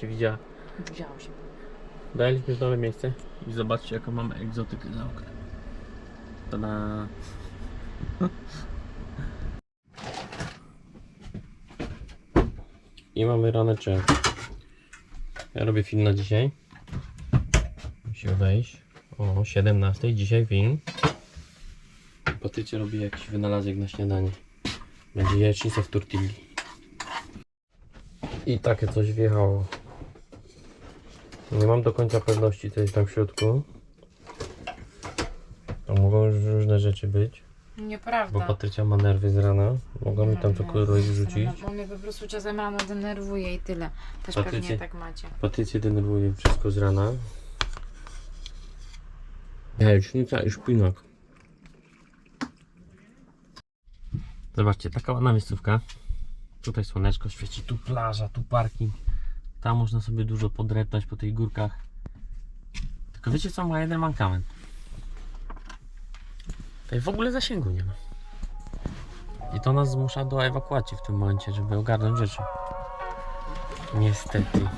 Się widziała. Widziałam się. Daliśmy już nowe miejsce i zobaczcie jaką mamy egzotykę za oknem. Tada! I mamy raneczek. Ja robię film na dzisiaj. Musi wejść o 17. Dzisiaj film. Patrycja robi jakiś wynalazek na śniadanie. Będzie jajecznica w tortilli. I takie coś wjechało. Nie mam do końca pewności, co jest tam w środku. To mogą już różne rzeczy być, bo Nieprawda. Patrycja ma nerwy z rana. Mogą mi tam cokolwiek wrzucić. Bo mnie po prostu czasem rano denerwuje i tyle. Też Patrycja- pewnie tak macie. Patrycję denerwuje wszystko z rana. Jajecznica i szpinak. Zobaczcie, taka ładna miejscówka. Tutaj słoneczko świeci, tu plaża, tu parking. Tam można sobie dużo podreptać po tych górkach. Tylko wiecie co, ma jeden mankament. Tutaj w ogóle zasięgu nie ma. I to nas zmusza do ewakuacji w tym momencie, żeby ogarnąć rzeczy. Niestety.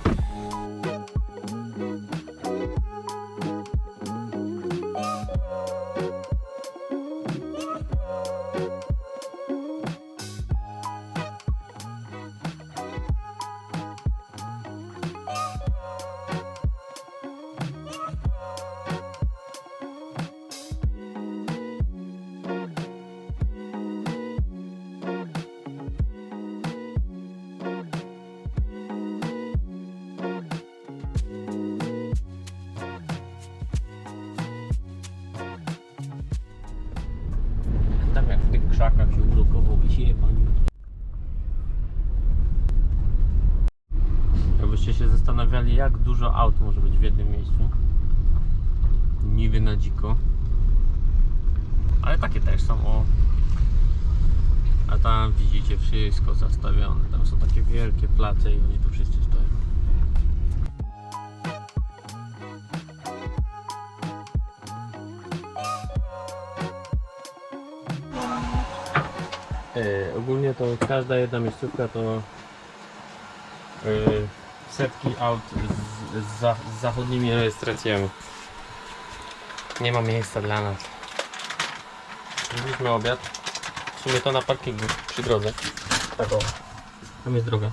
Zastanawiali jak dużo aut może być w jednym miejscu. Niby na dziko. Ale takie też są o. A tam widzicie wszystko zastawione. Tam są takie wielkie place i oni tu wszyscy stoją. E, ogólnie to każda jedna miejscówka to e, setki aut z, z, za, z zachodnimi rejestracjami. Nie ma miejsca dla nas. Mieliśmy obiad. W sumie to na parkingu przy drodze. Tak o. Tam jest droga.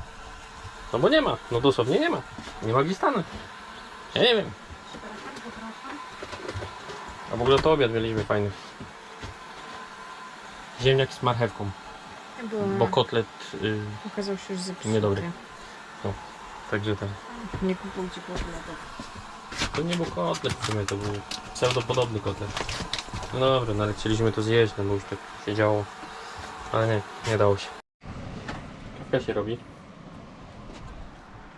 No bo nie ma. No dosłownie nie ma. Nie ma gdzie stanąć. Ja nie wiem. A w ogóle to obiad mieliśmy fajny. Ziemniak z marchewką. Bo, kotlet, y, okazał się już zepsuty. Niedobry. Także ten. Nie kupujcie kotletów. To nie był kotlet w sumie, to był pseudopodobny kotlet. No dobra, no ale chcieliśmy to zjeść, no bo już tak się działo. Ale nie, nie dało się. Kawka się robi.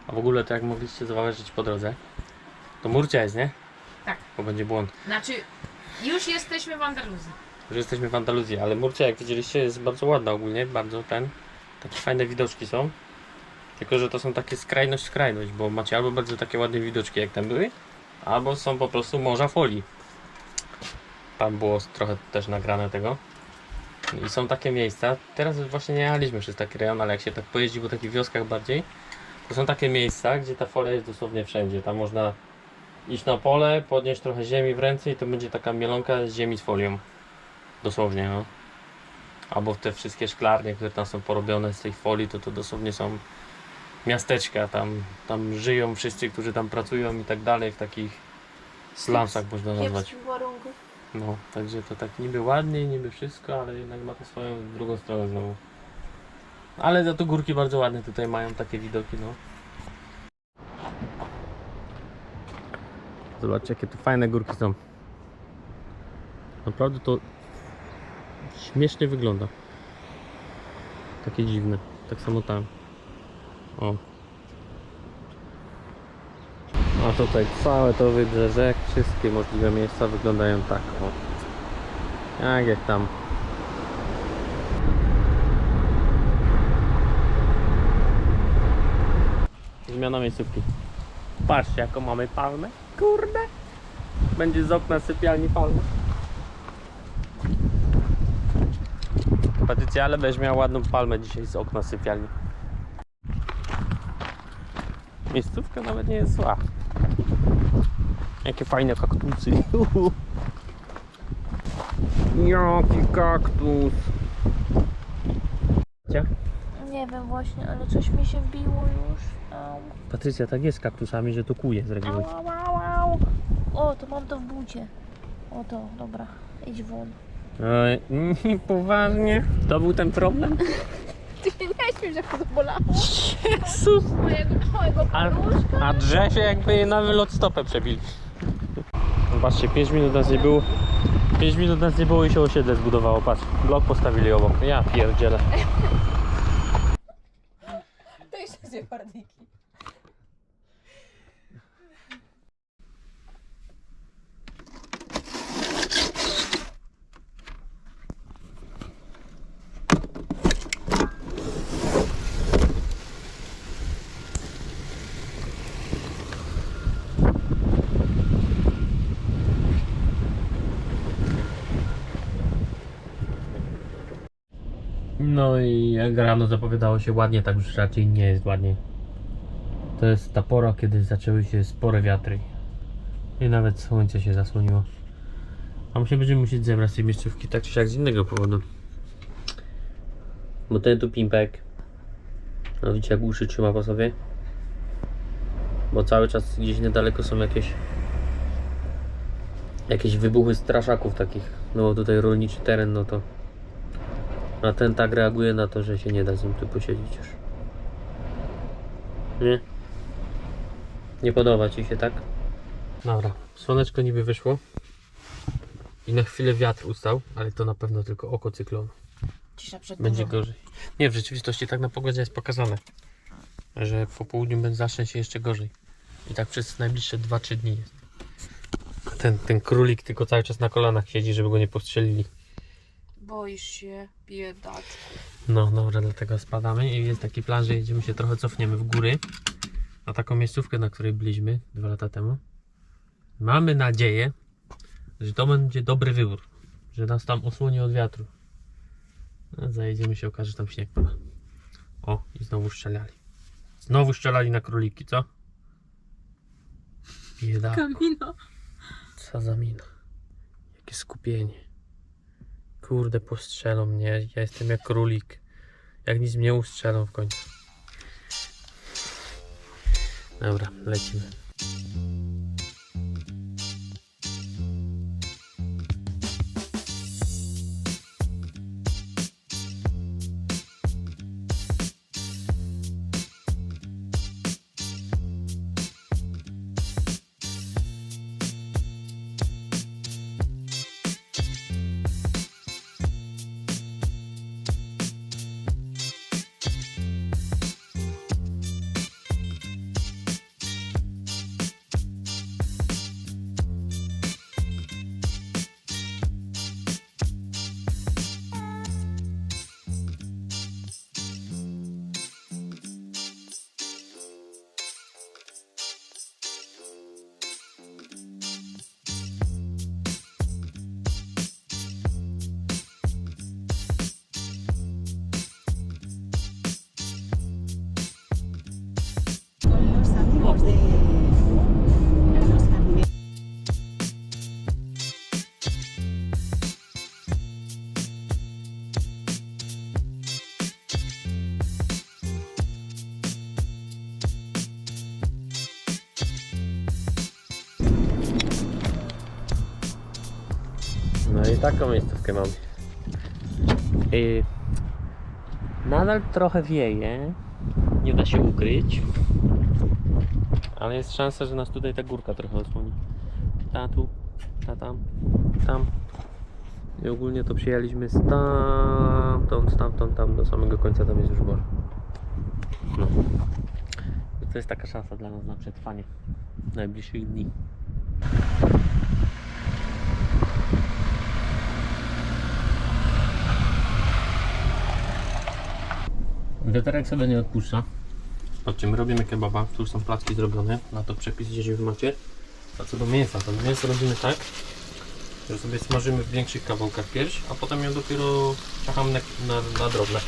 A w ogóle to jak mogliście zauważyć po drodze, to murcia jest, nie? Tak. Bo będzie błąd. Znaczy, już jesteśmy w Andaluzji. Że jesteśmy w Andaluzji, ale Murcia, jak widzieliście, jest bardzo ładna ogólnie, bardzo ten. Takie fajne widoczki są. Tylko, że to są takie skrajność, skrajność, bo macie albo bardzo takie ładne widoczki, jak tam były, albo są po prostu morza folii. Tam było trochę też nagrane tego. I są takie miejsca, teraz właśnie nie jechaliśmy przez taki rejon, ale jak się tak pojeździ po takich wioskach bardziej, to są takie miejsca, gdzie ta folia jest dosłownie wszędzie. Tam można iść na pole, podnieść trochę ziemi w ręce i to będzie taka mielonka z ziemi z folią. Dosłownie, no. Albo te wszystkie szklarnie, które tam są porobione z tej folii, to to dosłownie są miasteczka. Tam, tam żyją wszyscy, którzy tam pracują i tak dalej, w takich slumsach można nazwać. Warunków. No, także to tak niby ładnie, niby wszystko, ale jednak ma to swoją drugą stronę znowu. Ale za to górki bardzo ładne tutaj mają takie widoki, no. Zobaczcie, jakie tu fajne górki są. Naprawdę to śmiesznie wygląda. Takie dziwne. Tak samo tam. O. A tutaj całe to wybrzeże, wszystkie możliwe miejsca wyglądają tak. O. Jak jak tam. Zmiana miejscówki. Patrzcie jaką mamy palmę. Kurde. Będzie z okna sypialni palma. Patrycja, ale będziesz miała ładną palmę dzisiaj z okna sypialni. Miejscówka nawet nie jest zła. Jakie fajne kaktusy. Jaki kaktus. Nie wiem właśnie, ale coś mi się wbiło już. Au, Patrycja, tak jest z kaktusami, że to kuje z reguły. au, au, au. O, to mam to w bucie. O to, dobra. Idź won. Oj, poważnie? To był ten problem? Nie śmiesz, jak to bolało. Jezus! Mojego, mojego A, paluszka. a drze się jakby na wylot stopę przebili. Zobaczcie, 5 minut nas nie było. 5 minut nas nie było i się osiedle zbudowało, patrz. Blok postawili obok. Ja pierdzielę. To jeszcze zje parniki. No i jak rano zapowiadało się ładnie, tak już raczej nie jest ładnie. To jest ta pora, kiedy zaczęły się spore wiatry. I nawet słońce się zasłoniło. A my się będziemy musieć zebrać z tej miejscówki tak czy siak z innego powodu. Bo ten tu pimpek. No widzicie jak uszy trzyma po sobie. Bo cały czas gdzieś niedaleko są jakieś jakieś wybuchy straszaków takich. No bo tutaj rolniczy teren, no to a ten tak reaguje na to, że się nie da z nim tu posiedzieć już. Nie? Nie podoba ci się, tak? Dobra, słoneczko niby wyszło. I na chwilę wiatr ustał, ale to na pewno tylko oko cyklonu. Cisza przed Będzie burzą. gorzej. Nie, w rzeczywistości tak na pogodzie jest pokazane. Że po południu będzie zacznie się jeszcze gorzej. I tak przez najbliższe 2-3 dni jest. Ten, ten królik tylko cały czas na kolanach siedzi, żeby go nie postrzelili. Boisz się, biedaczku. No dobra, dlatego spadamy i jest taki plan, że jedziemy się trochę cofniemy w góry na taką miejscówkę, na której byliśmy dwa lata temu. Mamy nadzieję, że to będzie dobry wybór, że nas tam osłoni od wiatru. No, zajedziemy się, okaże, że tam śnieg pada. O, i znowu strzelali. Znowu strzelali na króliki, co? Bieda. Kamino. Co za mina. Jakie skupienie. Kurde, postrzelą mnie. Ja jestem jak królik. Jak nic mnie ustrzelą w końcu. Dobra, lecimy. Taką miejscówkę mamy. I nadal trochę wieje. Nie da się ukryć. Ale jest szansa, że nas tutaj ta górka trochę osłoni. Ta tu, ta tam, tam. I ogólnie to przyjęliśmy stamtąd, stamtąd, tam do samego końca, tam jest już morze. No. I to jest taka szansa dla nas na przetrwanie najbliższych dni. Wiaterek sobie nie odpuszcza. Patrzcie, my robimy kebaba, tu są placki zrobione, na to przepis gdzieś wy macie. A co do mięsa, to mięso robimy tak, że sobie smażymy w większych kawałkach pierś, a potem ją dopiero ciachamy na, na, na drobne.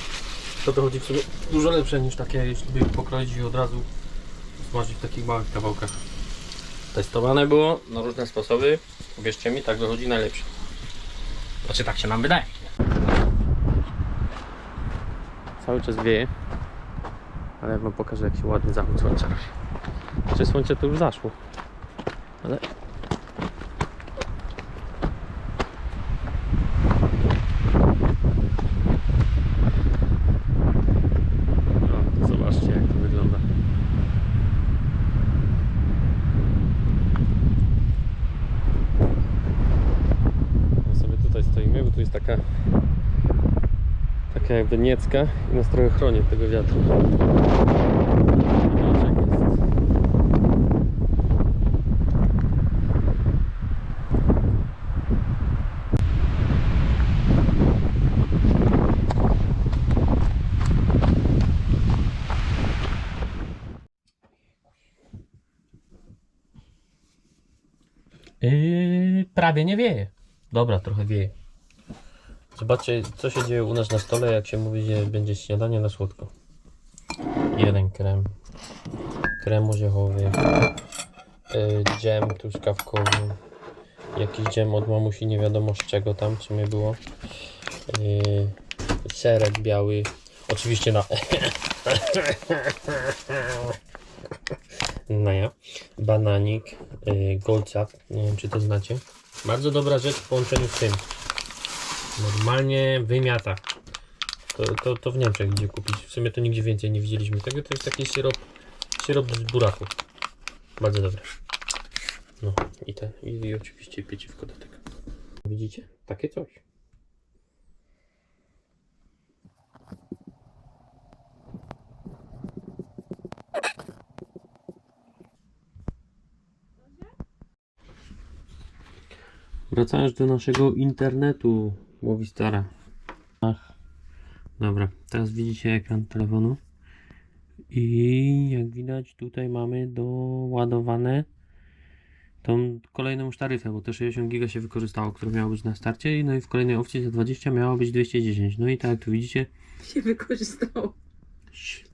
To dochodzi w sobie dużo lepsze niż takie, jeśli by pokroić i od razu smażyć w takich małych kawałkach. Testowane było na różne sposoby. Uwierzcie mi, tak wychodzi najlepsze. Znaczy tak się nam wydaje. Cały czas wieje. Ale ja wam pokażę jak się ładny zachód słońca. Czy słońce to już zaszło? Ale... O, zobaczcie jak to wygląda. My sobie tutaj stoimy, bo tu jest taka taka jakby niecka i nas trochę chroni od tego wiatru. Yy, prawie nie wieje. Dobra, trochę wieje. Zobaczcie, co się dzieje u nas na stole, jak się mówi, że będzie śniadanie na słodko. Jeden krem, krem orzechowy, yy, dżem truskawkowy, jakiś dżem od mamusi, nie wiadomo z czego tam, co mnie było, yy, serek biały, oczywiście na... No ja. Bananik, yy, nie wiem czy to znacie. Bardzo dobra rzecz w połączeniu z tym. Normalnie wymiata. To, to, to w Niemczech gdzie kupić. W sumie to nigdzie więcej nie widzieliśmy tego. To jest taki syrop, syrop z buraku. Bardzo dobry. No i te, i, i oczywiście pieciwko do tego. Widzicie? Takie coś. Wracając do naszego internetu, mówi stara. Ach. Dobra, teraz widzicie ekran telefonu. I jak widać tutaj mamy doładowane tą kolejną już taryfę, bo te 60 giga się wykorzystało, które miało być na starcie. No i w kolejnej opcji za 20 miało być 210. No i tak jak tu widzicie, Się wykorzystało. się,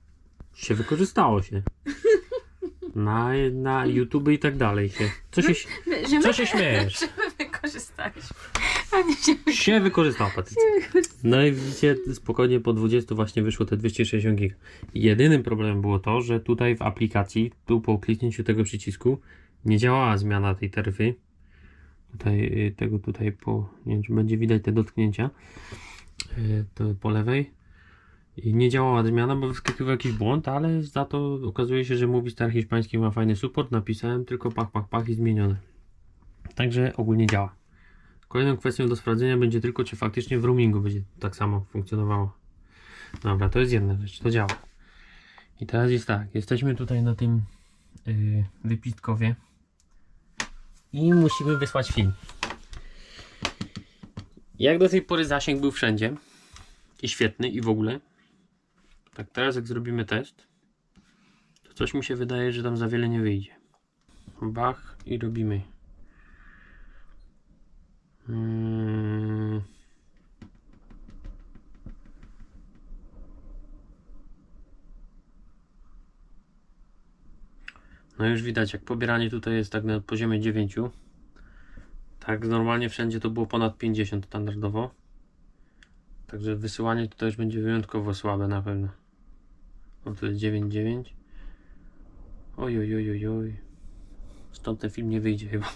się wykorzystało się. Na, na YouTube i tak dalej się. Co się, Że co się śmiejesz? Że my wykorzystaliśmy. A nie się Się wykorzystał Patrycja. No i widzicie, spokojnie po 20 właśnie wyszło te 260 GB. Jedynym problemem było to, że tutaj w aplikacji, tu po kliknięciu tego przycisku, nie działała zmiana tej taryfy. Tutaj, y, tego tutaj po, nie wiem czy będzie widać te dotknięcia, y, to po lewej. I nie działała zmiana, bo wyskakiwał jakiś błąd, ale za to okazuje się, że mówi star hiszpański ma fajny support. Napisałem tylko pach, pach, pach i zmienione. Także ogólnie działa. Kolejną kwestią do sprawdzenia będzie tylko, czy faktycznie w roamingu będzie tak samo funkcjonowało. Dobra, to jest jedna rzecz, to działa. I teraz jest tak, jesteśmy tutaj na tym yy, wypistkowie i musimy wysłać film. Jak do tej pory zasięg był wszędzie i świetny i w ogóle. Tak teraz jak zrobimy test, to coś mi się wydaje, że tam za wiele nie wyjdzie. Bach i robimy. Mm. No już widać, jak pobieranie tutaj jest tak na poziomie 9. Tak normalnie wszędzie to było ponad 50 standardowo. Także wysyłanie tutaj już będzie wyjątkowo słabe na pewno. O, to jest 9,9. Oj, oj, oj, oj, oj. Stąd ten film nie wyjdzie chyba.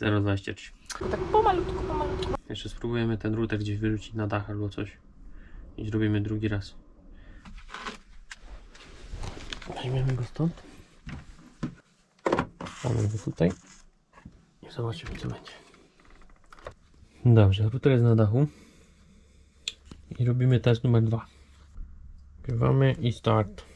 Zero dwadzieścia trzy. Tak pomalutku, pomalutku. Jeszcze spróbujemy ten router gdzieś wyrzucić na dach albo coś. I zrobimy drugi raz. Weźmiemy go stąd. Mamy go tutaj. I zobaczymy co będzie. Dobrze, router jest na dachu. I robimy test numer dwa. Grywamy i start.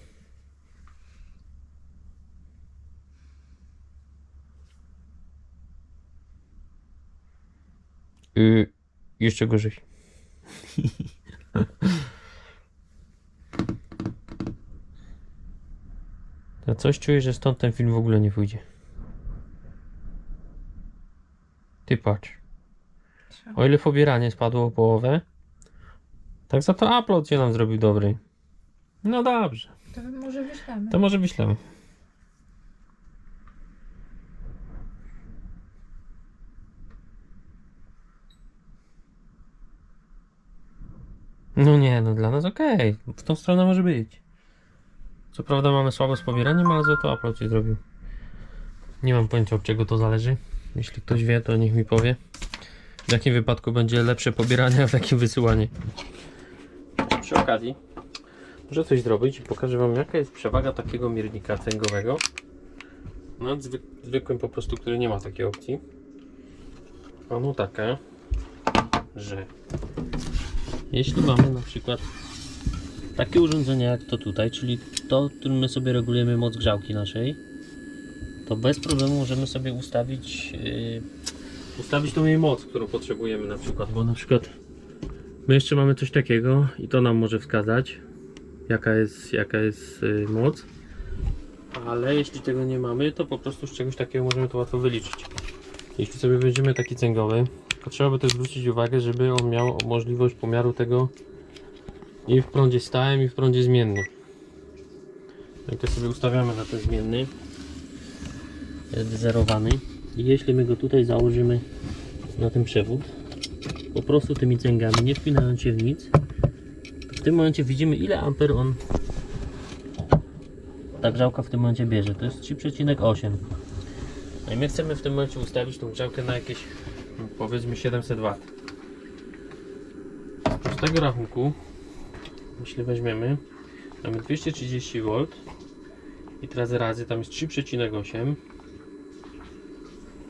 Y, jeszcze gorzej. Ja coś czuję, że stąd ten film w ogóle nie pójdzie. Ty patrz. O ile pobieranie spadło o połowę, tak za to upload się nam zrobił dobry. No dobrze, To może wyślemy. to może wyślemy. No nie, no dla nas okej. W tą stronę może być. Co prawda mamy słabo z pobieraniem, ale za to upload się zrobił. Nie mam pojęcia od czego to zależy. Jeśli ktoś wie, to niech mi powie. W jakim wypadku będzie lepsze pobieranie, a w jakim wysyłanie. Przy okazji, może coś zrobić i pokażę Wam jaka jest przewaga takiego miernika cęgowego nad zwyk zwykłym po prostu, który nie ma takiej opcji. Ano taka, że jeśli mamy na przykład takie urządzenie jak to tutaj, czyli to, którym my sobie regulujemy moc grzałki naszej, to bez problemu możemy sobie ustawić yy, ustawić tą jej moc, którą potrzebujemy na przykład, bo na przykład my jeszcze mamy coś takiego i to nam może wskazać jaka jest, jaka jest yy, moc ale jeśli tego nie mamy, to po prostu z czegoś takiego możemy to łatwo wyliczyć. Jeśli sobie weźmiemy taki cęgowy, trzeba by też zwrócić uwagę, żeby on miał możliwość pomiaru tego i w prądzie stałym, i w prądzie zmiennym. Jak to sobie ustawiamy na ten zmienny, jest wyzerowany i jeśli my go tutaj założymy na ten przewód, po prostu tymi cęgami, nie wpinając się w nic, w tym momencie widzimy ile amper on ta grzałka w tym momencie bierze. To jest 3,8. No i my chcemy w tym momencie ustawić tą grzałkę na jakieś no, powiedzmy 700 W. Z tego rachunku, jeśli weźmiemy, mamy 230 V i teraz razy tam jest 3,8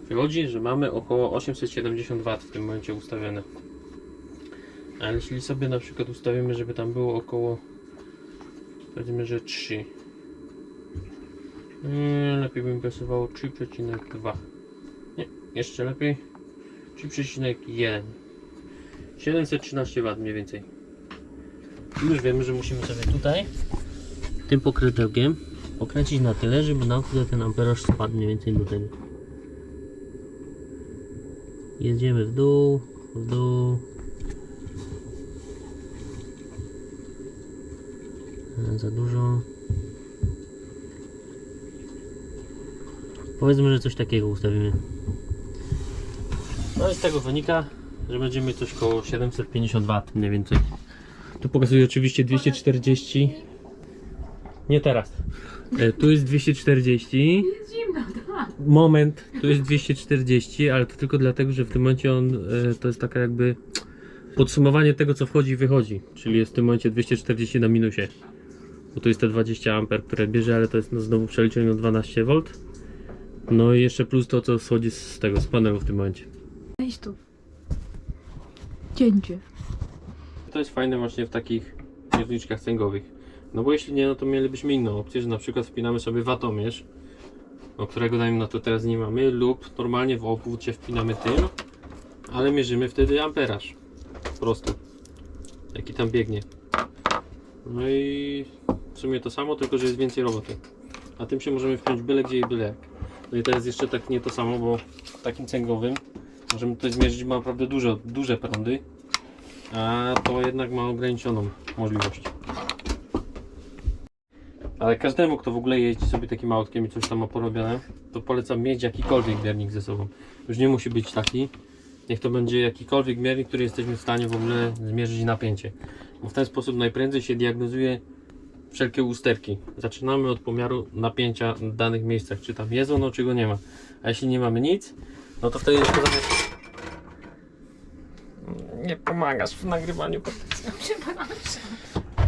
wychodzi, że mamy około 870 W w tym momencie ustawione. Ale jeśli sobie na przykład ustawimy, żeby tam było około powiedzmy, że 3 nie, lepiej bym pasowało 3,2. Nie, jeszcze lepiej 3,1. 713 W mniej więcej. Już wiemy, że musimy sobie tutaj tym pokrytełkiem pokręcić na tyle, żeby nam tutaj ten amperaż spadł mniej więcej do tego. Jedziemy w dół, w dół. E, Za dużo. Powiedzmy, że coś takiego ustawimy. No i z tego wynika, że będziemy mieć coś koło 750 W mniej więcej. Tu pokazuje oczywiście 240. Nie teraz. E, Tu jest 240. Jest zimno. Moment, tu jest 240, ale to tylko dlatego, że w tym momencie on e, to jest taka jakby podsumowanie tego, co wchodzi i wychodzi. Czyli jest w tym momencie 240 na minusie. Bo tu jest te 20 A, które bierze, ale to jest no, znowu przeliczenie na 12 V. No i jeszcze plus to, co schodzi z tego, z panelu w tym momencie. Weź tu. Cięcie. To jest fajne właśnie w takich mierniczkach cęgowych. No bo jeśli nie, no to mielibyśmy inną opcję, że na przykład wpinamy sobie watomierz, o którego dajmy na to teraz nie mamy, lub normalnie w obwód się wpinamy tym, ale mierzymy wtedy amperaż. Po prostu. Jaki tam biegnie. No i w sumie to samo, tylko że jest więcej roboty. A tym się możemy wpiąć byle gdzie i byle. No i teraz jeszcze tak nie to samo, bo takim cęgowym możemy tutaj zmierzyć ma naprawdę dużo, duże prądy, a to jednak ma ograniczoną możliwość. Ale każdemu, kto w ogóle jeździ sobie takim autkiem i coś tam ma porobione, to polecam mieć jakikolwiek miernik ze sobą. Już nie musi być taki. Niech to będzie jakikolwiek miernik, który jesteśmy w stanie w ogóle zmierzyć napięcie. Bo w ten sposób najprędzej się diagnozuje wszelkie usterki. Zaczynamy od pomiaru napięcia w danych miejscach, czy tam jest ono, czy go nie ma. A jeśli nie mamy nic, no to wtedy jeszcze zamiast... Nie pomagasz w nagrywaniu produkcji. Przepraszam.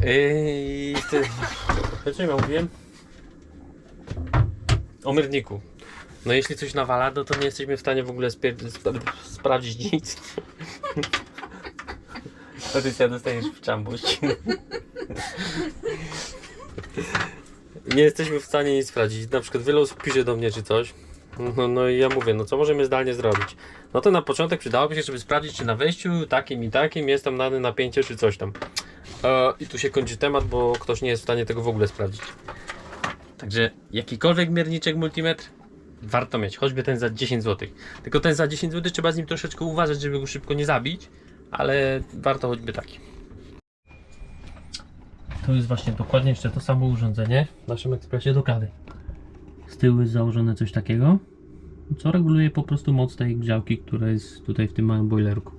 Ej, ty... O czym ja mówiłem? O myrniku. No jeśli coś nawala, no to nie jesteśmy w stanie w ogóle spier- sp- sprawdzić nic. Patrycja, dostajesz w czambuś. Nie jesteśmy w stanie nic sprawdzić. Na przykład wiele osób pisze do mnie czy coś. No, no i ja mówię, no co możemy zdalnie zrobić? No to na początek przydałoby się, żeby sprawdzić, czy na wejściu takim i takim jest tam dane napięcie, czy coś tam. E, I tu się kończy temat, bo ktoś nie jest w stanie tego w ogóle sprawdzić. Także jakikolwiek mierniczek multimetr warto mieć, choćby ten za 10 zł. Tylko ten za 10 zł trzeba z nim troszeczkę uważać, żeby go szybko nie zabić, ale warto choćby taki. To jest właśnie dokładnie jeszcze to samo urządzenie w naszym ekspresie do kawy. Z tyłu jest założone coś takiego, co reguluje po prostu moc tej grzałki, która jest tutaj w tym małym boilerku.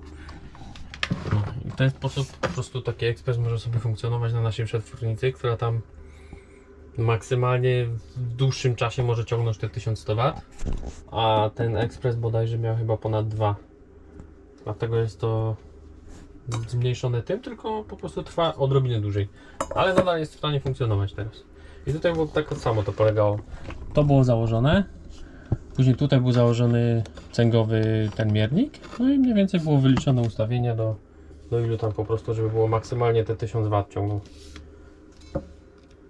No, I w ten sposób po prostu taki ekspres może sobie funkcjonować na naszej przetwórnicy, która tam maksymalnie w dłuższym czasie może ciągnąć te 1100 W, a ten ekspres bodajże miał chyba ponad 2. Dlatego jest to zmniejszone tym, tylko po prostu trwa odrobinę dłużej. Ale nadal jest w stanie funkcjonować teraz. I tutaj było tak samo to polegało. To było założone. Później tutaj był założony cęgowy ten miernik. No i mniej więcej było wyliczone ustawienia do, do ilu tam po prostu, żeby było maksymalnie te 1000 W ciągnął.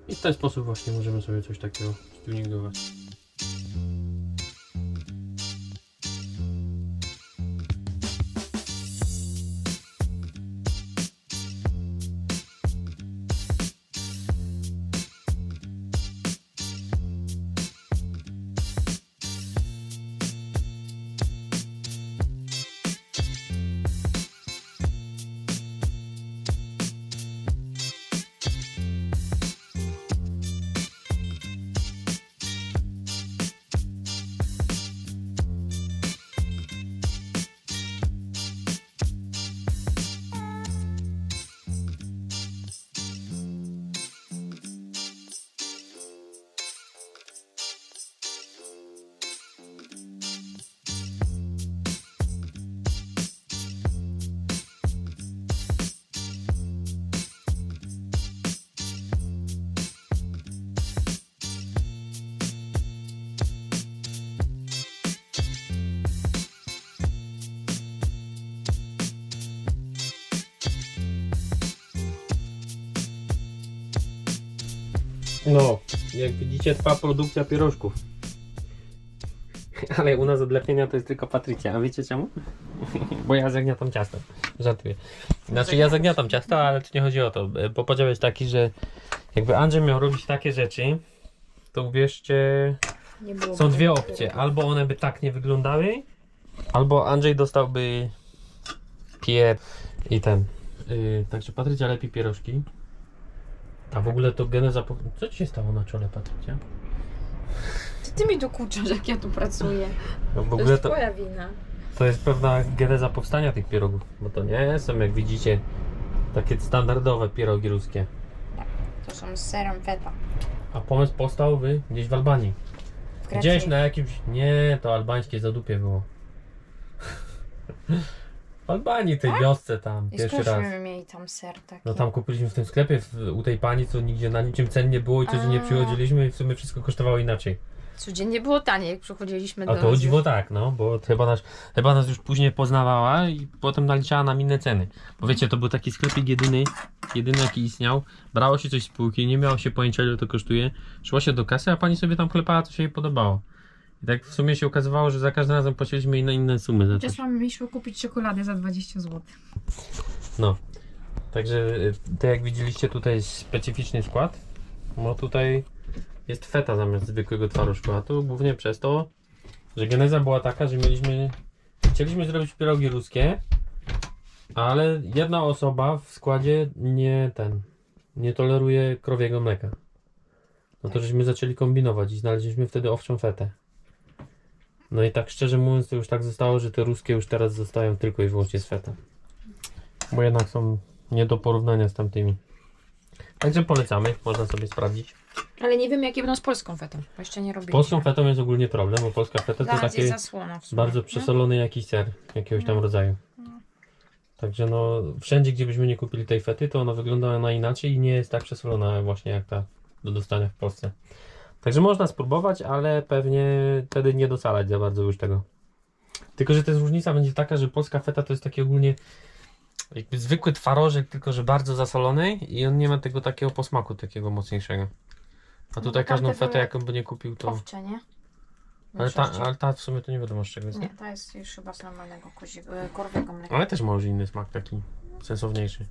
I w ten sposób właśnie możemy sobie coś takiego stuningować. No, jak widzicie trwa produkcja pierożków. Ale u nas od lepienia to jest tylko Patrycja, a wiecie czemu? Bo ja zagniatam ciasto. Żartuję. Znaczy ja zagniatam ciasto, ale tu nie chodzi o to. Bo podział jest taki, że jakby Andrzej miał robić takie rzeczy, to uwierzcie, są dwie opcje. Albo one by tak nie wyglądały, albo Andrzej dostałby pier i ten. Yy, także Patrycja lepi pierożki. A w ogóle to geneza. po- Co ci się stało na czole, Patrycja? Ty, ty mi dokuczasz, jak ja tu pracuję. No w To ogóle jest to, twoja wina. to jest pewna geneza powstania tych pierogów. Bo to nie są, jak widzicie, takie standardowe pierogi ruskie. To są z serem feta. A pomysł powstał wy gdzieś w Albanii. W Gdzieś na jakimś. Nie, to albańskie zadupie było. W Albanii, tej wiosce tam, I pierwszy raz. my mieli tam ser taki? No tam kupiliśmy w tym sklepie w, u tej pani, co nigdzie na niczym cen nie było i codziennie A. przychodziliśmy i w sumie wszystko kosztowało inaczej. Codziennie było taniej, jak przychodziliśmy do A to o dziwo tak, no, bo chyba nas, chyba nas już później poznawała i potem naliczała nam inne ceny. Bo wiecie, to był taki sklepik jedyny, jedyny jaki istniał. Brało się coś z półki, nie miało się pojęcia ile to kosztuje. Szło się do kasy, a pani sobie tam klepała, co się jej podobało. I tak w sumie się okazywało, że za każdym razem płaciliśmy inne, inne sumy za coś. Czasami mieliśmy kupić czekoladę za 20 zł. No. Także to jak widzieliście tutaj jest specyficzny skład. No tutaj jest feta zamiast zwykłego twarożku, a to głównie przez to, że geneza była taka, że mieliśmy chcieliśmy zrobić pierogi ruskie, ale jedna osoba w składzie nie ten nie toleruje krowiego mleka. No to żeśmy zaczęli kombinować i znaleźliśmy wtedy owczą fetę. No i tak szczerze mówiąc to już tak zostało, że te ruskie już teraz zostają tylko i wyłącznie z. Bo jednak są nie do porównania z tamtymi. Także polecamy, można sobie sprawdzić. Ale nie wiem, jakie będą z polską fetą. Bo jeszcze nie Z robiliśmy. polską fetą jest ogólnie problem, bo polska feta to Zaraz takie jest zasłona w sumie. bardzo przesolony jakiś ser jakiegoś tam rodzaju. Także no, wszędzie gdzie byśmy nie kupili tej fety, to ona wygląda ona inaczej i nie jest tak przesolona właśnie jak ta do dostania w Polsce. Także można spróbować, ale pewnie wtedy nie docalać za bardzo już tego. Tylko, że też różnica będzie taka, że polska feta to jest taki ogólnie jakby zwykły twarożek, tylko że bardzo zasolony i on nie ma tego takiego posmaku, takiego mocniejszego. A tutaj No, każdą fetę, jaką by nie kupił, to... Owcze, nie? Ale ta, ale ta w sumie to nie wiadomo z czego jest. Nie, ta jest już chyba z normalnego koziego, e, mleka. Ale też może inny smak taki sensowniejszy.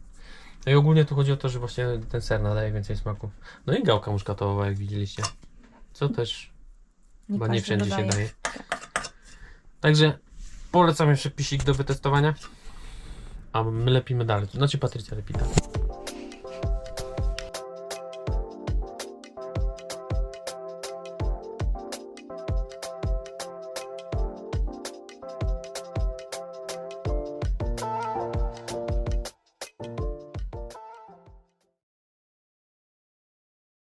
No i ogólnie tu chodzi o to, że właśnie ten ser nadaje więcej smaku. No i gałka muszkatołowa, jak widzieliście. Co też nie każdy wszędzie się dodaje. daje. Także polecam jeszcze pisik do wytestowania. A my lepimy dalej. Znaczy Patrycja lepi dalej.